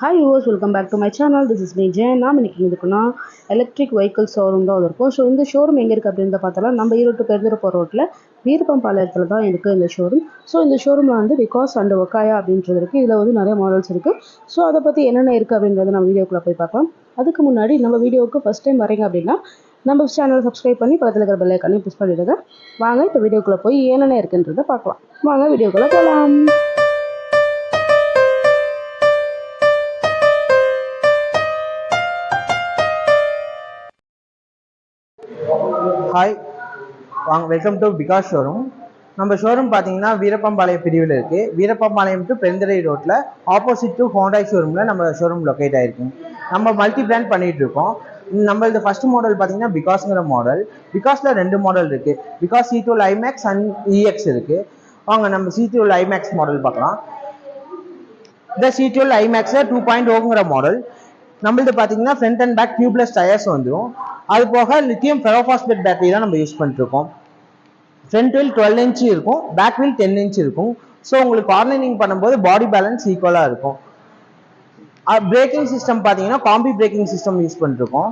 Hi yours welcome back to my channel this is me Jayan நாம் இன்னைக்கு இருக்குன்னா electric vehicle showroom தான் இருக்கும் ஸோ இந்த ஷோரூம் எங்கே இருக்குது அப்படின்னு பார்த்தா நம்ம ஈரோட்டு பெருந்துரப்போ ரோட்டில் வீரப்பம்பாளையத்தில் தான் இருக்குது இந்த ஷோரூம் ஸோ இந்த ஷோரூமில் வந்து பிகாஸ் அண்ட் ஒக்காயா அப்படின்றது இருக்குது இதில் வந்து நிறைய மாடல்ஸ் இருக்குது ஸோ அதை பற்றி என்னென்ன இருக்குது அப்படின்றத நம்ம வீடியோக்குள்ளே போய் பார்க்கலாம். அதுக்கு முன்னாடி நம்ம வீடியோவுக்கு ஃபஸ்ட் டைம் வரீங்க அப்படின்னா நம்ம சேனல் சப்ஸ்கிரைப் பண்ணி பக்கத்தில் இருக்கிற பெல் ஐக்கானே புஷ் பண்ணிவிடுங்க வாங்க இப்போ வீடியோக்குள்ளே போய் என்னென்ன இருக்குன்றதை பார்க்கலாம். வாங்க வீடியோக்குள்ளே போகலாம் ஹாய் வாங்க வெல்கம் டு பிகாஸ் ஷோரூம் நம்ம ஷோரூம் பார்த்தீங்கன்னா வீரப்பம்பாளையம் பிரிவில் இருக்குது வீரப்பம்பாளையம் டு பெருந்துறை ரோட்டில் ஆப்போசிட் டு ஹோண்டாய் ஷோரூமில் நம்ம ஷோரூம் லொக்கேட் ஆகிருக்கும் நம்ம மல்டி பிராண்ட் பண்ணிகிட்டு இருக்கோம் நம்மளது ஃபர்ஸ்ட் மாடல் பார்த்தீங்கன்னா பிகாஸ்ங்கிற மாடல் பிகாஸில் ரெண்டு மாடல் இருக்குது BGauss C two i max and EX இருக்குது வாங்க நம்ம C two i max model பார்க்கலாம். இந்த சி டூ ஐமேக்ஸில் டூ பாயிண்ட் ஓங்கிற மாடல் நம்மள்ட்ட பார்த்தீங்கன்னா front and back tubeless tyres வந்துடும் அது போக லித்தியம் ஃபெரோஃபாஸ்பேட் பேட்டரி தான் நம்ம யூஸ் பண்ணிட்டுருக்கோம். ஃப்ரண்ட் வீல் டுவெல் இன்ச்சு இருக்கும் பேக் வீல் டென் இன்ச் இருக்கும். ஸோ உங்களுக்கு கார்னரிங் பண்ணும்போது பாடி பேலன்ஸ் ஈக்குவலாக இருக்கும். பிரேக்கிங் சிஸ்டம் பார்த்தீங்கன்னா காம்பி பிரேக்கிங் சிஸ்டம் யூஸ் பண்ணிருக்கோம்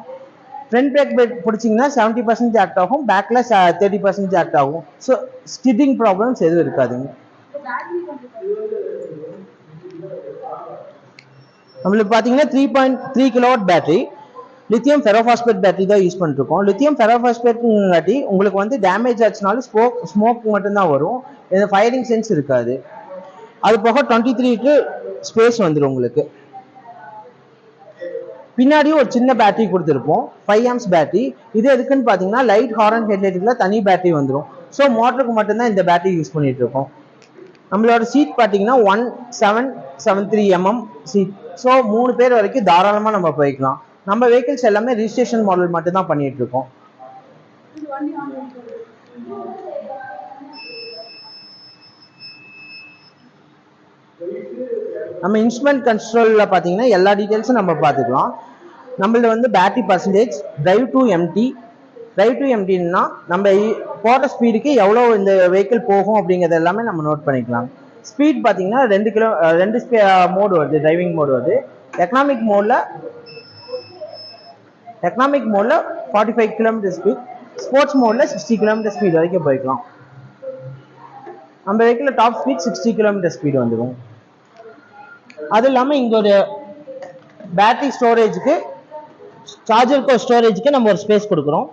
ஃப்ரண்ட் பிரேக் பிரேக் பிடிச்சிங்கன்னா செவன்ட்டி பர்சன்ட் ஆக்ட் ஆகும் பேக்கில் தேர்ட்டி பர்சன்ட் ஆக்ட் ஆகும். ஸோ ஸ்கிட்டிங் ப்ராப்ளம்ஸ் எதுவும் இருக்காதுங்க. நம்மளுக்கு பார்த்தீங்கன்னா three point three kilowatt battery lithium ferrophosphate battery தான் யூஸ் பண்ணிருக்கோம் லித்தியம் ஃபெரோபாஸ்பேட்ங்காட்டி உங்களுக்கு வந்து டேமேஜ் ஆச்சுனாலும் ஸ்மோக் ஸ்மோக் மட்டும்தான் வரும். இந்த ஃபயரிங் சென்ஸ் இருக்காது. அது போக டுவெண்ட்டி த்ரீக்கு ஸ்பேஸ் வந்துடும் உங்களுக்கு. பின்னாடியும் ஒரு சின்ன பேட்டரி கொடுத்துருப்போம். ஃபைவ் ஆம்ஸ் பேட்டரி இது எதுக்குன்னு பார்த்தீங்கன்னா லைட் ஹாரன் ஹெட்லைட்டுக்குலாம் தனி பேட்டரி வந்துடும் ஸோ மோட்டருக்கு மட்டும்தான் இந்த பேட்டரி யூஸ் பண்ணிட்டு இருக்கோம் நம்மளோட சீட் பார்த்தீங்கன்னா one seven seven three MM seat so மூணு பேர் வரைக்கும் தாராளமாக நம்ம போய்க்கலாம். நம்ம வெஹிக்கிள்ஸ் எல்லாமே ரிஜிஸ்ட்ரேஷன் மாடல் மட்டும் தான் பண்ணிட்டு இருக்கோம். நம்ம இன்ஸ்ட்ருமெண்ட் கண்ட்ரோலில் பார்த்தீங்கன்னா எல்லா டீட்டெயில்ஸும் நம்ம பார்த்துக்கலாம் நம்மளது வந்து battery percentage drive to MT drive to எம்டின்னா நம்ம இ- போட்ட ஸ்பீடுக்கு எவ்வளோ இந்த வெஹிக்கிள் போகும் அப்படிங்கிறது எல்லாமே நம்ம நோட் பண்ணிக்கலாம். ஸ்பீட் பார்த்தீங்கன்னா ரெண்டு கிலோ ரெண்டு மோடு வருது டிரைவிங் மோடு வருது. எக்கனாமிக் மோடில் எக்கனாமிக் மோடில் forty five kilometre speed sports மோடில் சிக்ஸ்டி கிலோமீட்டர் ஸ்பீட் வரைக்கும் போய்க்கலாம். நம்ம vehicle top speed sixty kilometre speed வந்துடும் அது இல்லாமல் இங்கே ஒரு பேட்டரி ஸ்டோரேஜுக்கு சார்ஜருக்கு ஸ்டோரேஜுக்கு நம்ம ஒரு ஸ்பேஸ் கொடுக்குறோம்.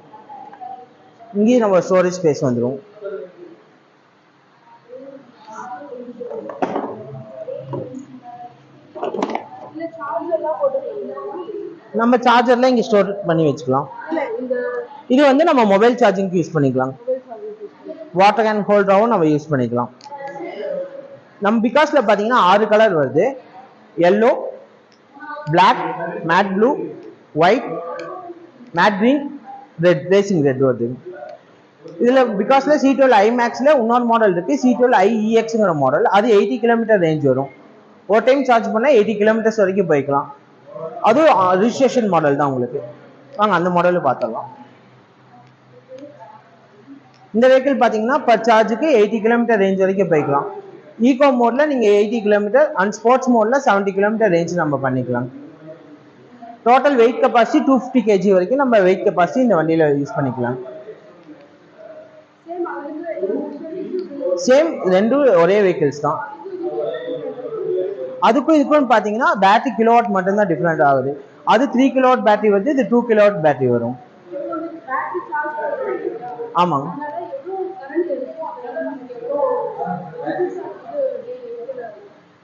இங்கேயும் நம்ம ஸ்டோரேஜ் ஸ்பேஸ் வந்துடும் நம்ம சார்ஜர்ல இங்க ஸ்டோர் பண்ணி வச்சுக்கலாம். இது வந்து நம்ம மொபைல் சார்ஜிங்க்கு யூஸ் பண்ணிக்கலாம். வாட்டர் கேன் ஹோல்டராகவும் நம்ம யூஸ் பண்ணிக்கலாம். நம்ம பிகாஸ்ல பாத்தீங்கன்னா ஆறு கலர் வருது. Yellow Black matte blue white matte green red racing red வருது. இதுல பிகாஸ்ல சி டுவெல் ஐ மேக்ஸ்ல இன்னொரு மாடல் இருக்கு. சி டுவெல் ஐஇஎக்ஸ்ங்கிற மாடல் அது எயிட்டி கிலோமீட்டர் ரேஞ்ச் வரும். ஒரு டைம் சார்ஜ் பண்ணா எயிட்டி கிலோமீட்டர்ஸ் வரைக்கும் போய்க்கலாம். அதுவும் ரிஜிஸ்ட்ரேஷன் மாடல் தான் உங்களுக்கு. வாங்க அந்த மாடல் பார்த்துடலாம். இந்த வெஹிக்கிள் பார்த்தீங்கன்னா பர் சார்ஜுக்கு எயிட்டி கிலோமீட்டர் ரேஞ்ச் வரைக்கும் போய்க்கலாம். ஈகோ மோட்ல நீங்க எயிட்டி கிலோமீட்டர் அண்ட் ஸ்போர்ட்ஸ் மோட்ல செவன்ட்டி கிலோமீட்டர் ரேஞ்ச் நம்ம பண்ணிக்கலாம். Total weight capacity two fifty KG வரைக்கும் நம்ம வெயிட் கெப்பாசிட்டி இந்த வண்டியில யூஸ் பண்ணிக்கலாம். சேம் ரெண்டும் ஒரே வெஹிக்கிள்ஸ் தான். அதுக்கும் இதுக்கும் பார்த்தீங்கன்னா பேட்டரி கிலோவாட் மட்டும்தான் டிஃப்ரெண்ட் ஆகுது. அது த்ரீ கிலோவாட் பேட்டரி வருது இது டூ கிலோவாட் பேட்டரி வரும். ஆமாங்க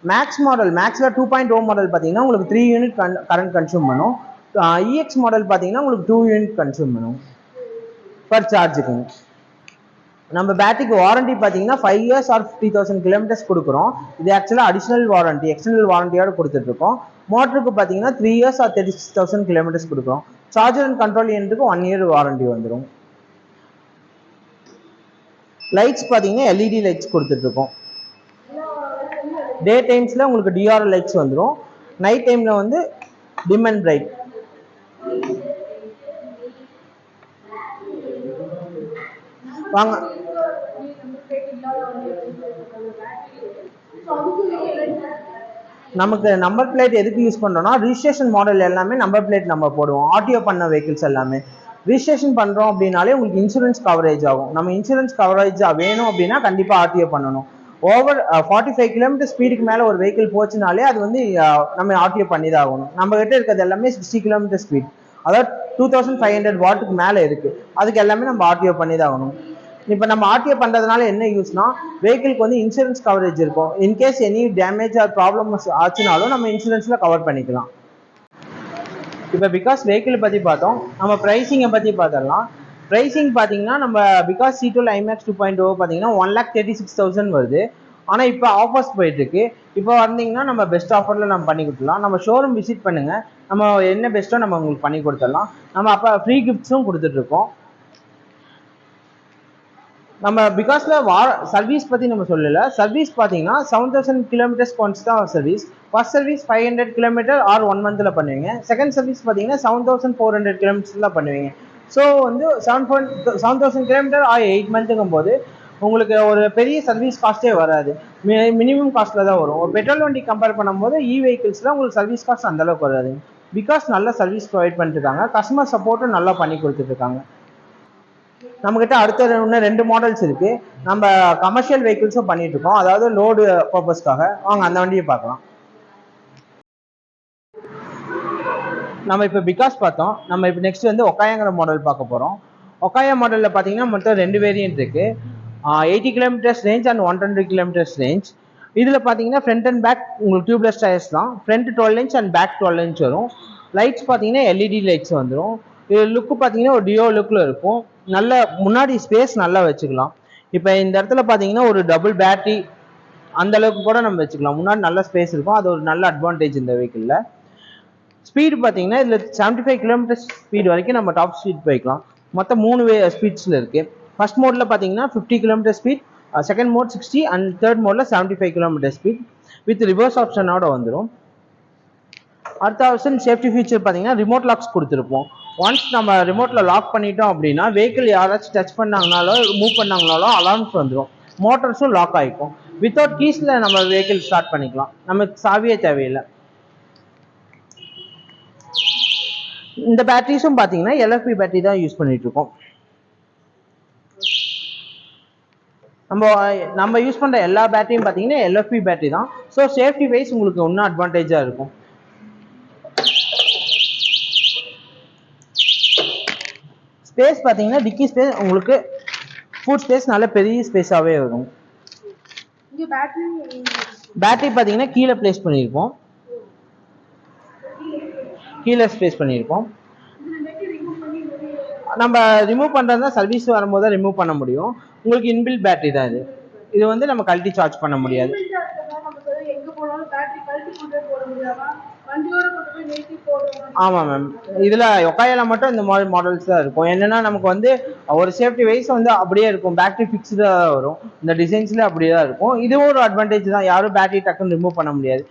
மேக்ஸ் மாடல் மேக்ஸில் டூ பாயிண்ட் ஓ மாடல் பார்த்தீங்கன்னா உங்களுக்கு த்ரீ யூனிட் கன் கரண்ட் கன்சியூம் பண்ணும். இஎக்ஸ் மாடல் பார்த்தீங்கன்னா உங்களுக்கு டூ யூனிட் கன்சியூம் பண்ணும். பர் சார்ஜுக்குங்க நம்ம பேட்டரிக்கு வாரண்டி பார்த்தீங்கன்னா five years or fifty thousand kilometres கொடுக்குறோம். இது ஆக்சுவலாக அடிஷனல் வாரண்டி எக்ஸ்டர்னல் வாரண்டியோட கொடுத்துட்ருக்கோம். மோட்டருக்கு பார்த்தீங்கன்னா three years or thirty six thousand kilometres கொடுக்குறோம் சார்ஜர் அண்ட் கண்ட்ரோல் யூனிட்டுக்கு ஒன் இயர் வாரண்டி வந்துடும் லைட்ஸ் பார்த்தீங்கன்னா எல்இடி லைட்ஸ் கொடுத்துட்ருக்கோம். டே டைம்ஸில் உங்களுக்கு டிஆர் லைட்ஸ் வந்துடும் நைட் டைமில் வந்து டிம் அண்ட் பிரைட் வாங்க. நமக்கு நம்பர் பிளேட் எதுக்கு யூஸ் பண்ணுறோம்னா ரிஜிஸ்ட்ரேஷன் மாடல் எல்லாமே நம்பர் பிளேட் நம்ம போடுவோம். ஆர்டிஓ பண்ண வெஹிக்கிள்ஸ் எல்லாமே. ரிஜிஸ்ட்ரேஷன் பண்ணுறோம் அப்படின்னாலே உங்களுக்கு இன்சூரன்ஸ் கவரேஜ் ஆகும். நம்ம இன்சூரன்ஸ் கவரேஜ் வேணும் அப்படின்னா கண்டிப்பாக ஆர்டிஓ பண்ணணும். ஓவர் ஃபார்ட்டி ஃபைவ் கிலோமீட்டர் ஸ்பீடுக்கு மேலே ஒரு வெஹிக்கிள் போச்சுனாலே அது வந்து நம்ம ஆர்டிஓ பண்ணி தான் ஆகணும் நம்ம கிட்ட இருக்கிறது எல்லாமே சிக்ஸ்டி கிலோமீட்டர் ஸ்பீட் அதாவது டூ தௌசண்ட் ஃபைவ் ஹண்ட்ரட் வாட்டுக்கு மேலே இருக்குது அதுக்கு எல்லாமே நம்ம ஆர்டிஓ பண்ணி தான் ஆகணும் இப்போ நம்ம ஆர்டிஓ பண்ணுறதுனால என்ன யூஸ்னா வெஹிக்கிளுக்கு வந்து இன்சூரன்ஸ் கவரேஜ் இருக்கும். In case any damage or problem ஆச்சுனாலும் நம்ம இன்சூரன்ஸில் கவர் பண்ணிக்கலாம். இப்போ பிகாஸ் வெஹிக்கிள் பற்றி பார்த்தோம் நம்ம ப்ரைஸிங்கை பற்றி பார்த்துடலாம். ப்ரைஸிங் பார்த்தீங்கன்னா நம்ம BGauss C tool i max two point O பார்த்தீங்கன்னா one lakh thirty six thousand வருது. ஆனால் இப்போ ஆஃபர்ஸ் போயிட்டுருக்கு. இப்போ வந்தீங்கன்னா நம்ம பெஸ்ட் ஆஃபரில் நம்ம பண்ணி கொடுத்துடலாம். நம்ம ஷோரூம் விசிட் பண்ணுங்கள் நம்ம என்ன பெஸ்ட்டோ நம்ம உங்களுக்கு பண்ணி கொடுத்துடலாம். நம்ம அப்போ ஃப்ரீ கிஃப்ட்ஸும் கொடுத்துட்ருக்கோம் நம்ம பிகாஸில் வா சர்வீஸ் பற்றி நம்ம சொல்லலை. சர்வீஸ் பார்த்தீங்கன்னா செவன் தௌசண்ட் கிலோமீட்டர்ஸ் பாயிண்ட்ஸ் தான் service first service five hundred kilometre or one மந்த்தில் பண்ணுவீங்க. செகண்ட் சர்வீஸ் பார்த்தீங்கன்னா செவன் தௌசண்ட் ஃபோர் ஹண்ட்ரட் கிலோமீட்டர்ஸில் பண்ணுவீங்க. ஸோ வந்து seven four seven thousand kilometre or eight மந்த்துங்கும் போது உங்களுக்கு ஒரு பெரிய சர்வீஸ் காஸ்ட்டே வராது. மினிமம் காஸ்ட்டில் தான் வரும். ஒரு பெட்ரோல் வண்டி கம்பேர் பண்ணும்போது இ வெஹிக்கிள்ஸில் உங்களுக்கு சர்வீஸ் காஸ்ட் அந்தளவுக்கு வராது பிகாஸ் நல்ல சர்வீஸ் ப்ரொவைட் பண்ணிட்டுருக்காங்க கஸ்டமர் சப்போர்ட்டும் நல்லா பண்ணி கொடுத்துட்ருக்காங்க நம்மக்கிட்ட அடுத்த இன்னும் ரெண்டு மாடல்ஸ் இருக்குது நம்ம கமர்ஷியல் வெஹிக்கிள்ஸும் பண்ணிகிட்ருக்கோம் இருக்கோம். அதாவது லோடு பர்பஸ்க்காக வாங்க அந்த வண்டியை பார்க்கலாம். நம்ம இப்போ பிகாஸ் பார்த்தோம். நம்ம இப்போ நெக்ஸ்ட் வந்து ஒக்காயங்கிற மாடல் பார்க்க போகிறோம் ஒக்காயா மாடலில் பார்த்தீங்கன்னா மொத்தம் ரெண்டு வேரியன்ட் இருக்குது eighty kilometres range and one twenty kilometres range இதில் பார்த்தீங்கன்னா ஃப்ரண்ட் அண்ட் பேக் உங்களுக்கு டியூப்லெஸ் டயர்ஸ் தான். Front twelve inch and back twelve inch வரும். லைட்ஸ் பார்த்தீங்கன்னா எல்இடி லைட்ஸ் வந்துடும் இது லுக்கு பார்த்தீங்கன்னா ஒரு டியோ லுக்கில் இருக்கும். நல்ல முன்னாடி ஸ்பேஸ் நல்லா வச்சுக்கலாம். இப்போ இந்த இடத்துல பார்த்தீங்கன்னா ஒரு டபுள் பேட்டரி அந்த அளவுக்கு கூட நம்ம வச்சுக்கலாம். முன்னாடி நல்ல ஸ்பேஸ் இருக்கும். அது ஒரு நல்ல அட்வான்டேஜ் இந்த வெஹிக்கிளில் ஸ்பீடு பார்த்தீங்கன்னா இதில் செவன்ட்டி ஃபைவ் கிலோமீட்டர் ஸ்பீடு வரைக்கும் நம்ம டாப் ஸ்பீட் போய்க்கலாம். மொத்தம் மூணு வே ஸ்பீட்ஸில் இருக்குது ஃபர்ஸ்ட் மோடில் பார்த்தீங்கன்னா fifty kilometre speed second mode sixty and third மோடில் seventy five kilometre speed with reverse ஆப்ஷனோட வந்துடும் அடுத்த ஆப்ஷன் சேஃப்டி ஃபீச்சர் பார்த்தீங்கன்னா ரிமோட் லாக்ஸ் கொடுத்துருப்போம். ஒன்ஸ் நம்ம ரிமோட்டில் லாக் பண்ணிட்டோம் அப்படின்னா வெஹிக்கிள் யாராச்சும் டச் பண்ணாங்கனாலோ மூவ் பண்ணாங்கனாலோ அலார்ம்ஸ் வந்துடும் மோட்டர்ஸும் லாக் ஆகிக்கும் வித்தவுட் கீஸில் நம்ம வெஹிக்கிள் ஸ்டார்ட் பண்ணிக்கலாம். நமக்கு சாவியே தேவையில்லை. இந்த பேட்டரிஸும் பார்த்தீங்கன்னா எல்எஃபி பேட்டரி தான் யூஸ் பண்ணிட்டு இருக்கோம் நம்ம நம்ம யூஸ் பண்ணுற எல்லா பேட்டரியும் பார்த்தீங்கன்னா எல்எஃபி பேட்டரி தான். ஸோ சேஃப்டி வைஸ் உங்களுக்கு இன்னும் அட்வான்டேஜாக இருக்கும். ஸ்பேஸ் பார்த்தீங்கன்னா டிக்கி ஸ்பேஸ் உங்களுக்கு ஃபுட் ஸ்பேஸ் நல்ல பெரிய ஸ்பேஸாகவே வரும் பேட்டரி பார்த்தீங்கன்னா கீழே ப்ளேஸ் பண்ணியிருப்போம். கீழே ஸ்பேஸ் பண்ணியிருப்போம். நம்ம ரிமூவ் பண்ணுறதா சர்வீஸ் வரும்போது தான் ரிமூவ் பண்ண முடியும். உங்களுக்கு இன்பில் பேட்டரி தான் இது. இது வந்து நம்ம கழட்டி சார்ஜ் பண்ண முடியாது. போனாலும் பேட்டரி கழட்டி கொண்டு போட கொண்டு போய் நிறுத்தி போடுவோம் ஆமாம் மேம் இதில் ஒக்காயில மட்டும் இந்த மாதிரி மாடல்ஸ் தான் இருக்கும். என்னன்னா நமக்கு வந்து ஒரு சேஃப்டி வைஸ் வந்து அப்படியே இருக்கும். பேட்டரி ஃபிக்ஸ்டாக தான் வரும். இந்த டிசைன்ஸில் அப்படியே தான் இருக்கும். இதுவும் ஒரு அட்வான்டேஜ் தான். யாரும் பேட்டரி டக்குன்னு ரிமூவ் பண்ண முடியாது.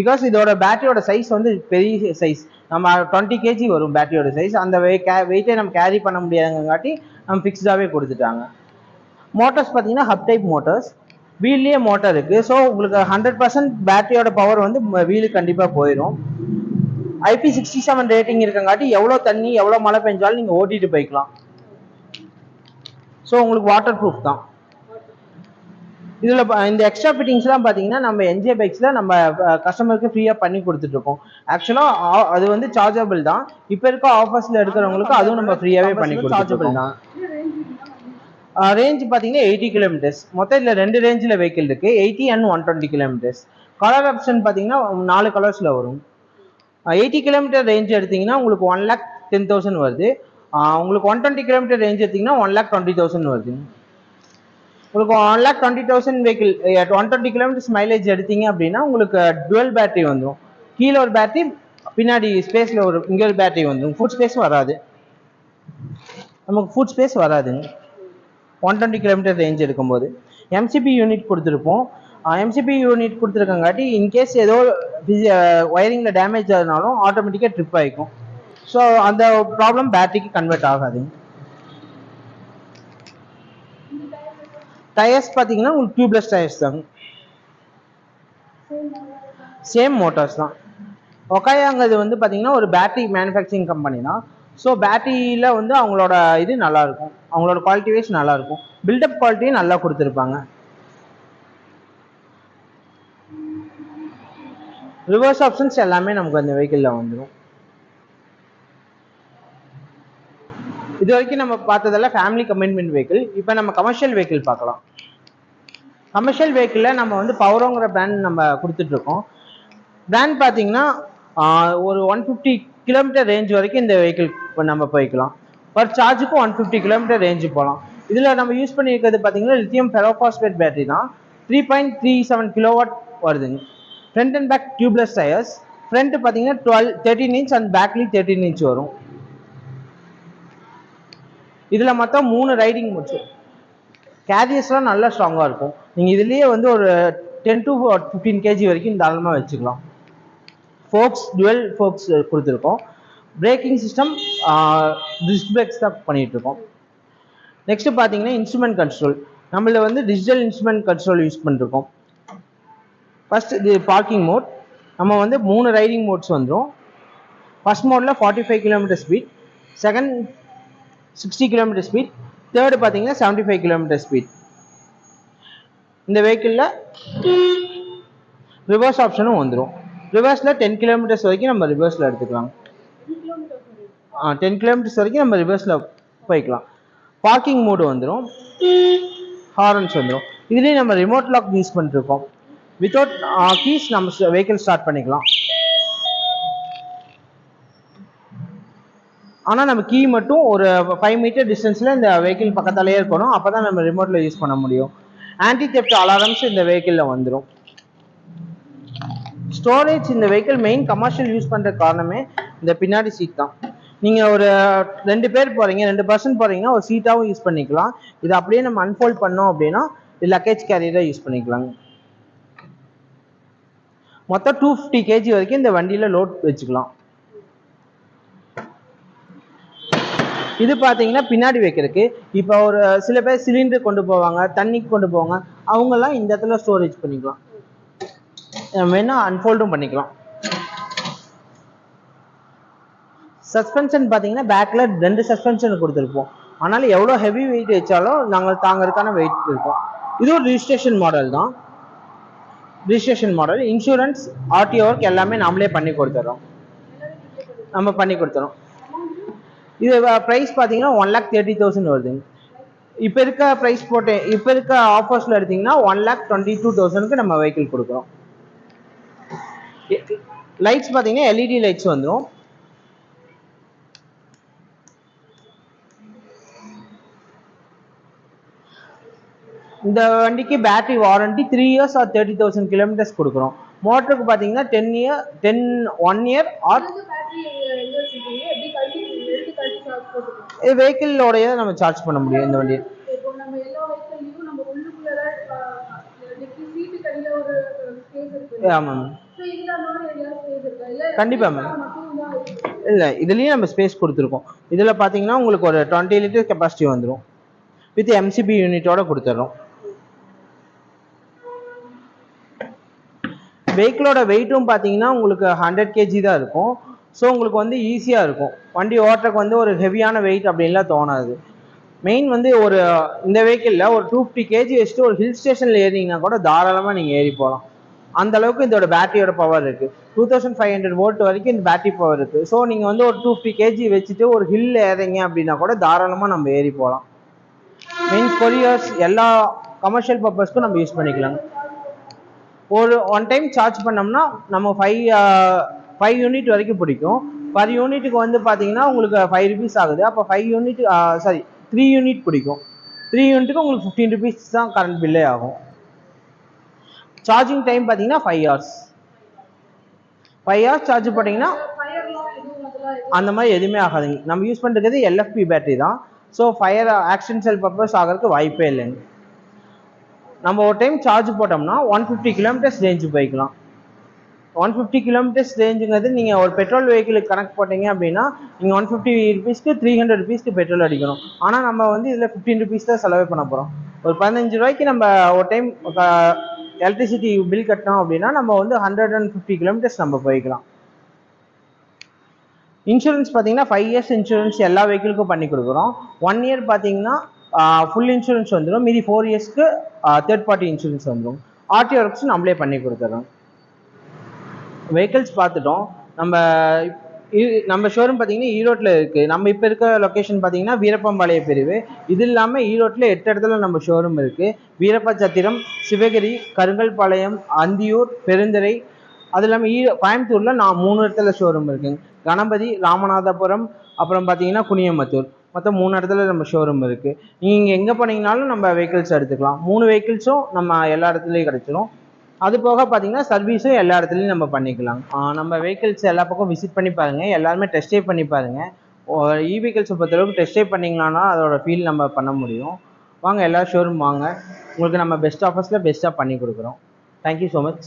பிகாஸ் இதோட பேட்டரியோட சைஸ் வந்து பெரிய சைஸ் நம்ம டுவெண்ட்டி கேஜி வரும் பேட்டரியோட சைஸ் அந்த வெய் கே வெயிட்டே நம்ம கேரி பண்ண முடியாதுங்காட்டி நம்ம ஃபிக்ஸ்டாகவே கொடுத்துட்டாங்க. மோட்டார்ஸ் பார்த்தீங்கன்னா ஹப் டைப் மோட்டார்ஸ் வீல்லையே மோட்டார் இருக்குது ஸோ உங்களுக்கு ஹண்ட்ரட் பர்சன்ட் பேட்டரியோட பவர் வந்து வீலுக்கு கண்டிப்பாக போயிடும் ஐபி சிக்ஸ்டி செவன் ரேட்டிங் இருக்கங்காட்டி எவ்வளோ தண்ணி எவ்வளோ மழை பெஞ்சாலும் நீங்கள் ஓட்டிட்டு போய்க்கலாம். ஸோ உங்களுக்கு வாட்டர் ப்ரூஃப் தான். இதில் இந்த எக்ஸ்ட்ரா ஃபிட்டிங்ஸ்லாம் பார்த்தீங்கன்னா நம்ம என்ஜே பைக்ஸில் நம்ம கஸ்டமருக்கு ஃப்ரீயாக பண்ணி கொடுத்துட்ருக்கோம். ஆக்சுவலாக அது வந்து சார்ஜபிள் தான். இப்போ இருக்க ஆஃபர்ஸில் எடுக்கிறவங்களுக்கு அதுவும் நம்ம ஃப்ரீயாகவே பண்ணி சார்ஜபிள் தான். ரேஞ்ச் பார்த்தீங்கன்னா எயிட்டி கிலோமீட்டர்ஸ் மொத்தம் இதில் ரெண்டு ரேஞ்சில் வெஹிக்கிள் இருக்குது eighty and one twenty kilometres colour option பார்த்தீங்கன்னா நாலு கலர்ஸில் வரும். எயிட்டி கிலோமீட்டர் ரேஞ்ச் எடுத்தீங்கன்னா உங்களுக்கு ஒன் லேக் டென் தௌசண்ட் வருது. உங்களுக்கு ஒன் டுவெண்ட்டி கிலோமீட்டர் ரேஞ்ச் எடுத்திங்கன்னா ஒன் லேக் டுவெண்ட்டி தௌசண்ட் வருது. உங்களுக்கு one lakh twenty thousand vehicle one twenty kilometres mileage எடுத்தீங்க அப்படின்னா உங்களுக்கு டுவெல் பேட்டரி வந்துடும் கீழே ஒரு பேட்டரி பின்னாடி ஸ்பேஸில் ஒரு இங்கே ஒரு பேட்டரி வந்துடும் ஃபுட் ஸ்பேஸ் வராது. நமக்கு ஃபுட் ஸ்பேஸ் வராதுங்க. ஒன் டுவெண்ட்டி கிலோமீட்டர் ரேஞ்ச் எடுக்கும்போது எம்சிபி யூனிட் கொடுத்துருப்போம். எம்சிபி யூனிட் கொடுத்துருக்கங்காட்டி இன்கேஸ் ஏதோ ஒயரிங்கில் டேமேஜ் ஆகுதுனாலும் ஆட்டோமேட்டிக்காக ட்ரிப் ஆகிக்கும் ஸோ அந்த ப்ராப்ளம் பேட்டரிக்கு கன்வெர்ட் ஆகாது. டயர்ஸ் பார்த்தீங்கன்னா உங்களுக்கு டியூப்லெஸ் டயர்ஸ் தாங்க. சேம் மோட்டார்ஸ் தான். ஒக்காயாங்கிறது வந்து பார்த்தீங்கன்னா ஒரு பேட்டரி மேனுஃபேக்சரிங் கம்பெனி தான். ஸோ பேட்டரியில் வந்து அவங்களோட இது நல்லா இருக்கும். அவங்களோட குவாலிட்டி வைஸ் நல்லா இருக்கும். பில்டப் குவாலிட்டியும் நல்லா கொடுத்துருப்பாங்க. ரிவர்ஸ் ஆப்ஷன்ஸ் எல்லாமே நமக்கு அந்த வெஹிக்கிளில் வந்துடும் இது வரைக்கும் நம்ம பார்த்ததெல்லாம் ஃபேமிலி கமிட்மெண்ட் வெஹிக்கிள் இப்போ நம்ம கமர்ஷியல் வெஹிக்கிள் பார்க்கலாம். கமர்ஷியல் வெஹிக்கிளில் நம்ம வந்து பவரோங்கிற பிராண்ட் நம்ம கொடுத்துட்ருக்கோம் பிராண்ட் பார்த்தீங்கன்னா ஒரு ஒன் ஃபிஃப்டி கிலோமீட்டர் ரேஞ்ச் வரைக்கும் இந்த வெஹிக்கிள் நம்ம போய்க்கலாம். பர் சார்ஜுக்கும் ஒன் ஃபிஃப்டி கிலோமீட்டர் ரேஞ்சு போகலாம் இதில் நம்ம யூஸ் பண்ணியிருக்கிறது பார்த்தீங்கன்னா லித்தியம் ஃபெரோபாஸ்பேட் பேட்டரி தான். Three point three seven kilowatt வருதுங்க. Front and back tubeless tyres front பார்த்தீங்கன்னா டுவெல் தேர்ட்டின் இன்ச் அண்ட் பேக்லேயும் தேர்ட்டின் இன்ச் வரும். இதில் மொத்தம் மூணு ரைடிங் முடிச்சு. கேரியர்ஸ்லாம் நல்லா ஸ்ட்ராங்காக இருக்கும். நீங்கள் இதுலேயே வந்து ஒரு டென் டு ஃபிஃப்டீன் கேஜி வரைக்கும் தாராளமாக வச்சுக்கலாம். ஃபோக்ஸ் டுவெல் ஃபோக்ஸ் கொடுத்துருக்கோம். பிரேக்கிங் சிஸ்டம் டிஸ்க் பிரேக்ஸ் தான் பண்ணிகிட்ருக்கோம் நெக்ஸ்ட் பார்த்தீங்கன்னா இன்ஸ்ட்ருமெண்ட் கண்ட்ரோல் நம்மள வந்து டிஜிட்டல் இன்ஸ்ட்ருமெண்ட் கண்ட்ரோல் யூஸ் பண்ணிருக்கோம் ஃபர்ஸ்ட் இது பார்க்கிங் மோட் நம்ம வந்து மூணு ரைடிங் மோட்ஸ் வந்துடும் ஃபர்ஸ்ட் மோடில் forty five kilometre speed second sixty kilometre speed third பார்த்தீங்கன்னா செவன்ட்டி ஃபைவ் கிலோமீட்டர் ஸ்பீட் இந்த வெஹிக்கிளில் ரிவர்ஸ் ஆப்ஷனும் வந்துடும் ரிவர்ஸில் டென் கிலோமீட்டர்ஸ் வரைக்கும் நம்ம ரிவர்ஸில் எடுத்துக்கலாம். ஆ டென் கிலோமீட்டர்ஸ் வரைக்கும் நம்ம ரிவர்ஸில் போய்க்கலாம். பார்க்கிங் மோடு வந்துடும் ஹாரன்ஸ் வந்துடும் இதுலேயும் நம்ம ரிமோட் லாக் யூஸ் பண்ணிருக்கோம். வித்தவுட் கீஸ் நம்ம வெஹிக்கிள் ஸ்டார்ட் பண்ணிக்கலாம். ஆனால் நம்ம கீ மட்டும் ஒரு ஃபைவ் மீட்டர் டிஸ்டன்ஸில் இந்த வெஹிக்கிள் பக்கத்தாலேயே இருக்கணும். அப்போ தான் நம்ம ரிமோட்டில் யூஸ் பண்ண முடியும். ஆன்டி தெப்ட் அலாரம்ஸ் இந்த வெஹிக்கிளில் வந்துடும் ஸ்டோரேஜ் இந்த வெஹிக்கிள் மெயின் கமர்ஷியல் யூஸ் பண்ணுற காரணமே இந்த பின்னாடி சீட் தான். நீங்கள் ஒரு ரெண்டு பேர் போகிறீங்க ரெண்டு பர்சன் போகிறீங்கன்னா ஒரு சீட்டாகவும் யூஸ் பண்ணிக்கலாம். இது அப்படியே நம்ம அன்ஃபோல்ட் பண்ணோம் அப்படின்னா இது லக்கேஜ் கேரியராக யூஸ் பண்ணிக்கலாங்க. மொத்தம் டூ ஃபிஃப்டி கேஜி வரைக்கும் இந்த வண்டியில் லோட் வச்சுக்கலாம். இது பார்த்தீங்கன்னா பின்னாடி வைக்கிறதுக்கு. இப்போ ஒரு சில பேர் சிலிண்டர் கொண்டு போவாங்க தண்ணிக்கு கொண்டு போவாங்க அவங்கெல்லாம் இந்த இடத்துல ஸ்டோரேஜ் பண்ணிக்கலாம். நம்ம வேணா அன்ஃபோல்டும் பண்ணிக்கலாம். சஸ்பென்ஷன் பார்த்தீங்கன்னா பேக்கில் ரெண்டு சஸ்பென்ஷன் கொடுத்துருப்போம். ஆனாலும் எவ்வளோ ஹெவி வெயிட் வச்சாலும் நாங்கள் தாங்கிறதுக்கான வெயிட் இருக்கும் இது ஒரு ரிஜிஸ்ட்ரேஷன் மாடல் தான். Registration model insurance RTO work எல்லாமே நாமளே பண்ணி கொடுத்துட்றோம் நம்ம பண்ணி கொடுத்துறோம். இது ப்ரைஸ் பார்த்தீங்கன்னா ஒன் லேக் தேர்ட்டி தௌசண்ட் வருதுங்க இப்போ இருக்க ப்ரைஸ் போட்டு இப்போ இருக்க ஆஃபர்ஸில் எடுத்தீங்கன்னா ஒன் லேக் டுவெண்ட்டி டூ தௌசண்ட்க்கு நம்ம வெஹிக்கிள் கொடுக்குறோம். லைட்ஸ் பார்த்தீங்கன்னா எல்இடி லைட்ஸ் வந்துடும் இந்த வண்டிக்கு battery warranty three years or thirty thousand kilometres கொடுக்குறோம். மோட்டருக்கு பார்த்தீங்கன்னா ten year ten one year or வெஹிக்கிளோடைய நம்ம சார்ஜ் பண்ண முடியும் இந்த வண்டியை. இப்போ நம்ம எல்லா வெஹிக்கிள்லயும் நம்ம உள்ளுக்குள்ள சீட்டுக்கு அடியில ஒரு ஸ்பேஸ் இருக்கு ஆமாம் ஸோ இதுல மாதிரி எங்கேயாவது கண்டிப்பாக கண்டிப்பா மேம் இல்லை இதுலேயும் நம்ம ஸ்பேஸ் கொடுத்துருக்கோம். இதில் பார்த்தீங்கன்னா உங்களுக்கு ஒரு டுவெண்ட்டி லிட்டர் கெப்பாசிட்டி வந்துடும் வித் எம்சிபி யூனிட்டோட கொடுத்துட்றோம் வெஹிக்கிளோட வெயிட்டும் பார்த்தீங்கன்னா உங்களுக்கு ஹண்ட்ரட் கேஜி தான் இருக்கும். ஸோ உங்களுக்கு வந்து ஈஸியாக இருக்கும். வண்டி ஓட்டுறதுக்கு வந்து ஒரு ஹெவியான வெயிட் அப்படின்லாம் தோணாது. மெயின் வந்து ஒரு இந்த வெஹிக்கிளில் ஒரு டூ ஃபிஃப்டி கேஜி வச்சுட்டு ஒரு ஹில் ஸ்டேஷனில் ஏறினீங்கன்னா கூட தாராளமாக நீங்கள் ஏறி போகலாம் அந்த அளவுக்கு இதோட பேட்டரியோட பவர் இருக்கு. Two thousand five hundred volt வரைக்கும் இந்த பேட்டரி பவர் இருக்குது ஸோ நீங்கள் வந்து ஒரு டூ ஃபிஃப்டி கேஜி வச்சுட்டு ஒரு ஹில் ஏறீங்க அப்படின்னா கூட தாராளமாக நம்ம ஏறி போகலாம் மெயின் கொரியர்ஸ் எல்லா கமர்ஷியல் பர்பஸ்க்கும் நம்ம யூஸ் பண்ணிக்கலாங்க. ஒரு ஒன் டைம் சார்ஜ் பண்ணோம்னா நம்ம ஃபைவ் ஃபைவ் யூனிட் வரைக்கும் பிடிக்கும். பர் யூனிட்டுக்கு வந்து பார்த்தீங்கன்னா உங்களுக்கு ஃபைவ் ருபீஸ் ஆகுது. அப்போ five unit sorry three unit பிடிக்கும். த்ரீ யூனிட்டுக்கு உங்களுக்கு ஃபிஃப்டீன் ருபீஸ் தான் கரண்ட் பில்லே ஆகும். சார்ஜிங் டைம் பார்த்தீங்கன்னா five hours five hours charge போட்டிங்கன்னா அந்த மாதிரி எதுவுமே ஆகாதுங்க நம்ம யூஸ் பண்ணுறது எல்எஃப்பி பேட்டரி தான். ஸோ ஃபயர் ஆக்சிடென்ஷியல் பர்பஸ் ஆகிறதுக்கு வாய்ப்பே இல்லைங்க. நம்ம ஒரு டைம் சார்ஜ் போட்டோம்னா ஒன் ஃபிஃப்டி கிலோமீட்டர்ஸ் ரேஞ்சு போய்க்கலாம். ஒன் ஃபிஃப்டி கிலோமீட்டர்ஸ் ரேஞ்சுங்கிறது நீங்கள் ஒரு பெட்ரோல் வெஹிக்கிளுக்கு கனெக்ட் போட்டீங்க அப்படின்னா நீங்கள் ஒன் ஃபிஃப்டி ருபீஸ்க்கு த்ரீ ஹண்ட்ரட் ருபீஸ்க்கு பெட்ரோல் அடிக்கணும். ஆனால் நம்ம வந்து இதில் ஃபிஃப்டின் ருபீஸ் தான் செலவே பண்ண போகிறோம் ஒரு பதினஞ்சு ரூபாய்க்கு நம்ம ஒரு டைம் எலக்ட்ரிசிட்டி பில் கட்டினோம் அப்படின்னா நம்ம வந்து ஹண்ட்ரட் அண்ட் ஃபிஃப்டி கிலோமீட்டர்ஸ் நம்ம போய்க்கலாம். இன்சூரன்ஸ் பார்த்தீங்கன்னா ஃபைவ் இயர்ஸ் இன்சூரன்ஸ் எல்லா வெஹிக்கிளுக்கும் பண்ணி கொடுக்குறோம். ஒன் இயர் பார்த்தீங்கன்னா ஃபுல் இன்சூரன்ஸ் வந்துடும் மீதி ஃபோர் இயர்ஸ்க்கு தேர்ட் பார்ட்டி இன்சூரன்ஸ் வந்துடும் ஆர்டி ஒர்க்ஸ் நம்மளே பண்ணி கொடுத்துறோம். வெஹிக்கிள்ஸ் பார்த்துட்டோம். நம்ம நம்ம ஷோரூம் பார்த்தீங்கன்னா ஈரோட்டில் இருக்குது நம்ம இப்போ இருக்க லொக்கேஷன் பார்த்தீங்கன்னா வீரப்பம்பாளைய பிரிவு. இது இல்லாமல் ஈரோட்டில் எட்டு இடத்துல நம்ம ஷோரூம் இருக்குது வீரப்பச்சத்திரம் சிவகிரி கருங்கல்பாளையம் அந்தியூர் பெருந்துறை அது இல்லாமல் ஈ கோயம்புத்தூரில் நான் மூணு இடத்துல ஷோரூம் இருக்குங்க கணபதி ராமநாதபுரம் அப்புறம் பார்த்தீங்கன்னா குனியமத்தூர். மொத்தம் மூணு இடத்துல நம்ம ஷோரூம் இருக்குது நீங்கள் எங்கே போனீங்கனாலும் நம்ம வெஹிக்கிள்ஸ் எடுத்துக்கலாம். மூணு வெஹிக்கிள்ஸும் நம்ம எல்லா இடத்துலையும் கிடச்சிரும். அது போக பார்த்தீங்கன்னா சர்வீஸும் எல்லா இடத்துலையும் நம்ம பண்ணிக்கலாம். நம்ம வெஹிக்கிள்ஸ் எல்லா பக்கம் விசிட் பண்ணி பாருங்கள் எல்லாருமே டெஸ்ட் ட்ரைவ் பண்ணி பாருங்கள் இ வெஹிக்கிள்ஸை பொறுத்தளவுக்கு டெஸ்ட் ட்ரைவ் பண்ணிங்களான்னா அதோட ஃபீல் நம்ம பண்ண முடியும். வாங்க எல்லா ஷோரூம் வாங்க. உங்களுக்கு நம்ம பெஸ்ட் ஆஃபர்ஸில் பெஸ்ட்டாக பண்ணி கொடுக்குறோம். தேங்க்யூ ஸோ மச்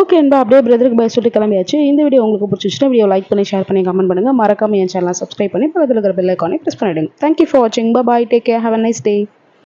ஓகே அன்பா அப்படியே பிரதருக்கு பை சொல்லிட்டு கிளம்பியாச்சு. இந்த வீடியோ உங்களுக்கு பிடிச்சிச்சுன்னா வீடியோ லைக் பண்ணி ஷேர் பண்ணி கமெண்ட் பண்ணுங்க. மறக்காமல் என் சேனலை சப்ஸ்கிரைப் பண்ணி பக்கத்தில் இருக்கிற பெல் ஐக்கானே ப்ரெஸ் பண்ணிவிடுங்க தேங்க்யூ ஃபார் வாட்சிங் bye take care have a nice day